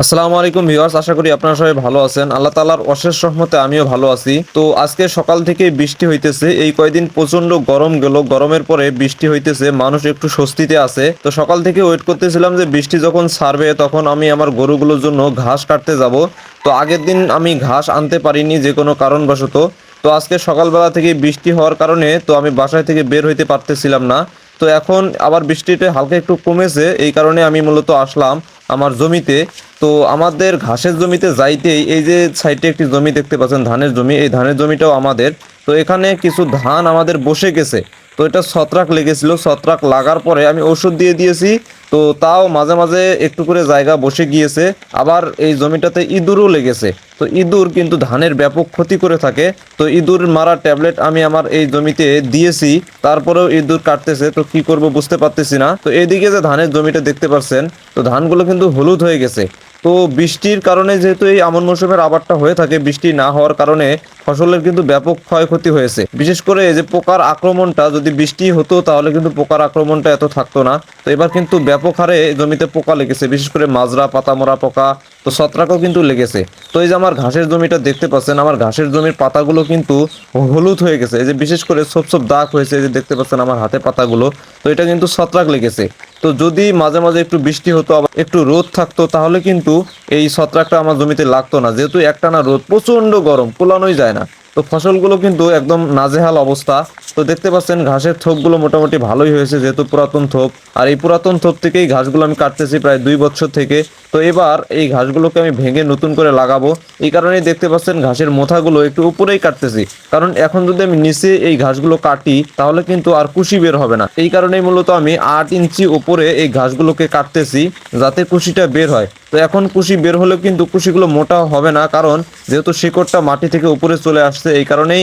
আসসালামু আলাইকুম ভিউয়ার্স, আশা করি আপনারা সবাই ভালো আছেন। আল্লাহ তালার অশেষ রহমতে আমিও ভালো আছি। তো আজকে সকাল থেকে বৃষ্টি হইতেছে। এই কয়দিন প্রচণ্ড গরম গেল। গরমের পরে বৃষ্টি হইতেছে। মানুষ একটু স্বস্তিতে আছে। তো সকাল থেকে ওয়েট করতেছিলাম যে বৃষ্টি যখন ছাড়বে, তখন আমি আমার গরুগুলোর জন্য ঘাস কাটতে যাব। তো আগের দিন আমি ঘাস আনতে পারিনি যে কোনো কারণবশত। তো আজকে সকালবেলা থেকে বৃষ্টি হওয়ার কারণে তো আমি বাসায় থেকে বের হইতে পারতেছিলাম না। তো এখন আবার বৃষ্টিতে হালকা একটু কমেছে, এই কারণে আমি মূলত আসলাম আমার জমিতে। তো আমাদের ঘাসের জমিতে যাইতেই এই যে সাইডে একটি জমি দেখতে পাচ্ছেন, ধানের জমি, এই ধানের জমিটাও আমাদের। তো এখানে কিছু ধান আমাদের বসে গেছে। তো এটা ছত্রাক লেগেছিল, ছত্রাক লাগার পরে আমি ওষুধ দিয়ে দিয়েছি, তো তাও মাঝে মাঝে একটু করে জায়গা বসে গিয়েছে, আবার এই জমিটাতে ইঁদুরও লেগেছে। তো ইঁদুর কিন্তু ধানের ব্যাপক ক্ষতি করে থাকে, তো ইঁদুর মারা ট্যাবলেট আমি আমার এই জমিতে দিয়েছি, তারপরেও ইঁদুর কাটতেছে, তো কি করব বুঝতে পারতেছি না। তো এইদিকে যে ধানের জমিটা দেখতে পাচ্ছেন তো ধানগুলো কিন্তু হলুদ হয়ে গেছে। তো বৃষ্টির কারণে যেহেতু এই আমন মৌসুমের আবারটা হয়ে থাকে, বৃষ্টি না হওয়ার কারণে ফসলের কিন্তু ব্যাপক ক্ষয়ক্ষতি হয়েছে। বিশেষ করে যে পোকার আক্রমণটা, যদি বৃষ্টি হতো তাহলে কিন্তু পোকার আক্রমণটা এত থাকতো না। তো এবার কিন্তু ব্যাপক হারে জমিতে পোকা লেগেছে, বিশেষ করে মাজরা, পাতামরা পোকা, তো ছত্রাকও কিন্তু লেগেছে। তো এই যে আমার ঘাসের জমিটা দেখতে পাচ্ছেন, আমার ঘাসের জমির পাতাগুলো কিন্তু হলুদ হয়ে গেছে। এই যে বিশেষ করে সব সব দাগ হয়েছে যে দেখতে পাচ্ছেন আমার হাতে পাতাগুলো, তো এটা কিন্তু ছত্রাক লেগেছে। তো যদি মাঝে মাঝে একটু বৃষ্টি হতো, আবার একটু রোদ থাকতো, তাহলে কিন্তু এই ছত্রাকটা আমার জমিতে লাগতো না। যেহেতু একটানা রোদ, প্রচণ্ড গরম কোলানোই যায় না। তো ফসলগুলো কিন্তু একদম নাজেহাল অবস্থা। তো দেখতে পাচ্ছেন, ঘাসের থোপগুলো মোটামুটি ভালোই হয়েছে, যেহেতু পুরাতন থোপ আর এই পুরাতন থোপ থেকেই ঘাসগুলো আমি কাটতেছি প্রায় দুই বছর থেকে। তো এবার এই ঘাসগুলোকে আমি ভেঙে নতুন করে লাগাবো। এই কারণেই দেখতে পাচ্ছেন ঘাসের মোথাগুলো একটু উপরেই কাটতেছি। কারণ এখন যদি আমি নিচে এই ঘাসগুলো কাটি, তাহলে কিন্তু আর কুশি বের হবে না। এই কারণেই মূলত আমি আট ইঞ্চি উপরে এই ঘাসগুলোকে কাটতেছি, যাতে কুশিটা বের হয়। তো এখন কুশি বের হলেও কিন্তু কুশিগুলো মোটা হবে না, কারণ যেহেতু শিকড়টা মাটি থেকে উপরে চলে আসছে, এই কারণেই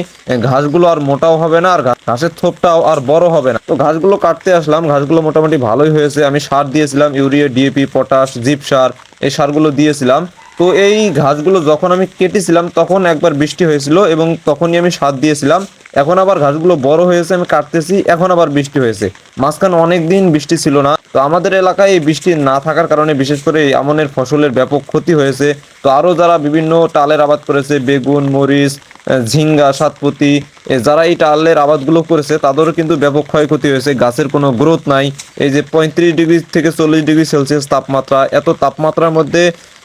ঘাসগুলো আর মোটাও হবে না, আর ঘাসের থোপটাও আর বড় হবে না। তো ঘাসগুলো কাটতে আসলাম, ঘাসগুলো মোটামুটি ভালোই হয়েছে। আমি সার দিয়েছিলাম, ইউরিয়া, ডিএপি, পটাশ, জিপ সার এই সারগুলো দিয়েছিলাম। তো এই ঘাসগুলো যখন আমি কেটেছিলাম, তখন একবার বৃষ্টি হয়েছিল এবং তখনই আমি সার দিয়েছিলাম। এখন আবার ঘাসগুলো বড় হয়েছে, আমি কাটতেছি, এখন আবার বৃষ্টি হয়েছে। মাঝখানে অনেক দিন বৃষ্টি ছিল না। তো আমাদের এলাকায় এই বৃষ্টি না থাকার কারণে, বিশেষ করে আমনের ফসলের ব্যাপক ক্ষতি হয়েছে। তো আরও যারা বিভিন্ন টালের আবাদ করেছে, বেগুন, মরিচ ঝিঙ্গা সাতপতি যারা এই টালের আবাদগুলো করেছে, তাদেরও কিন্তু ব্যাপক ক্ষয়ক্ষতি হয়েছে। গাছের কোনো গ্রোথ নাই। এই যে পঁয়ত্রিশ ডিগ্রি থেকে চল্লিশ ডিগ্রি সেলসিয়াস তাপমাত্রা, এত তাপমাত্রার মধ্যে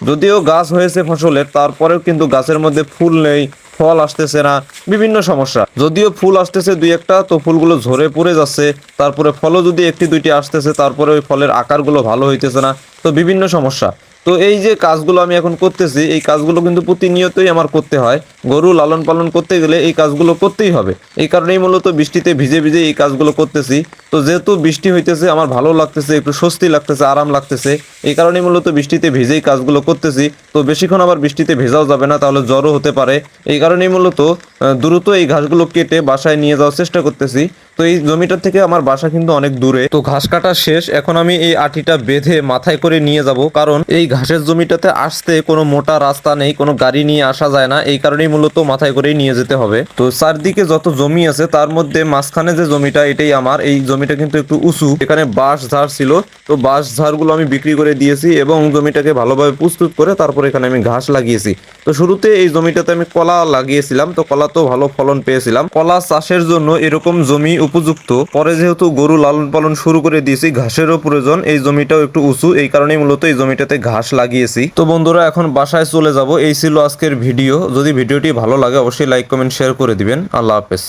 যদিও গাছ হয়েছে ফসলের, তারপরেও কিন্তু গাছের মধ্যে ফুল নেই। ফল আসতেছে না, বিভিন্ন সমস্যা। যদিও ফুল আসতেছে দুই একটা, তো ফুলগুলো ঝরে পড়ে যাচ্ছে। তারপরে ফলও যদি একটি দুইটি আসতেছে, তারপরে ওই ফলের আকারগুলো ভালো হইতেছে না, তো বিভিন্ন সমস্যা। তো এই যে কাজগুলো আমি এখন করতেছি, এই কাজগুলো কিন্তু প্রতিনিয়তই আমার করতে হয়। গরু লালন পালন করতে গেলে এই কাজগুলো করতেই হবে। এই কারণেই মূলত বৃষ্টিতে ভিজে ভিজে এই কাজগুলো করতেছি। তো যেহেতু বৃষ্টি হইতেছে, আমার ভালো লাগতেছে, একটু স্বস্তি লাগতেছে, আরাম লাগতেছে, এই কারণেই মূলত বৃষ্টিতে ভিজেই কাজগুলো করতেছি। তো বেশিক্ষণ আবার বৃষ্টিতে ভেজাও যাবে না, তাহলে জ্বরও হতে পারে। এই কারণেই মূলত দ্রুত এই ঘাসগুলো কেটে বাসায় নিয়ে যাওয়ার চেষ্টা করতেছি। তো এই জমিটার থেকে আমার বাসা কিন্তু অনেক দূরে। তো ঘাস কাটা শেষ, এখন আমি এই আটিটা বেঁধে মাথায় করে নিয়ে যাব। কারণ এই ঘাসের জমিটাতে আসতে কোনো মোটা রাস্তা নেই, কোনো গাড়ি নিয়ে আসা যায় না। এই কারণেই মূলত মাথায় করেই নিয়ে যেতে হবে। তো চারদিকে যত জমি আছে, তার মধ্যে মাঝখানে যে জমিটা, এটাই আমার। এই জমিটা কিন্তু একটু উঁচু। এখানে বাঁশ ঝাড় ছিল। তো বাঁশ ঝাড়গুলো আমি বিক্রি করে দিয়েছি এবং জমিটাকে ভালোভাবে প্রস্তুত করে তারপর এখানে আমি ঘাস লাগিয়েছি। তো শুরুতে এই জমিটাতে আমি কলা লাগিয়েছিলাম। তো কলা তো ভালো ফলন পেয়েছিলাম। কলা চাষের জন্য এরকম জমি উপযুক্ত। পরে যেহেতু গরু লালন পালন শুরু করে দিয়েছি, ঘাসেরও প্রয়োজন। এই জমিটাও একটু উঁচু। এই কারণেই মূলত এই জমিটাতে ঘাস লাগিয়েছি। তো বন্ধুরা, এখন বাসায় চলে যাব। এই ছিল আজকের ভিডিও। যদি ভিডিওটি ভালো লাগে, অবশ্যই লাইক কমেন্ট শেয়ার করে দিবেন। আল্লাহ হাফেজ।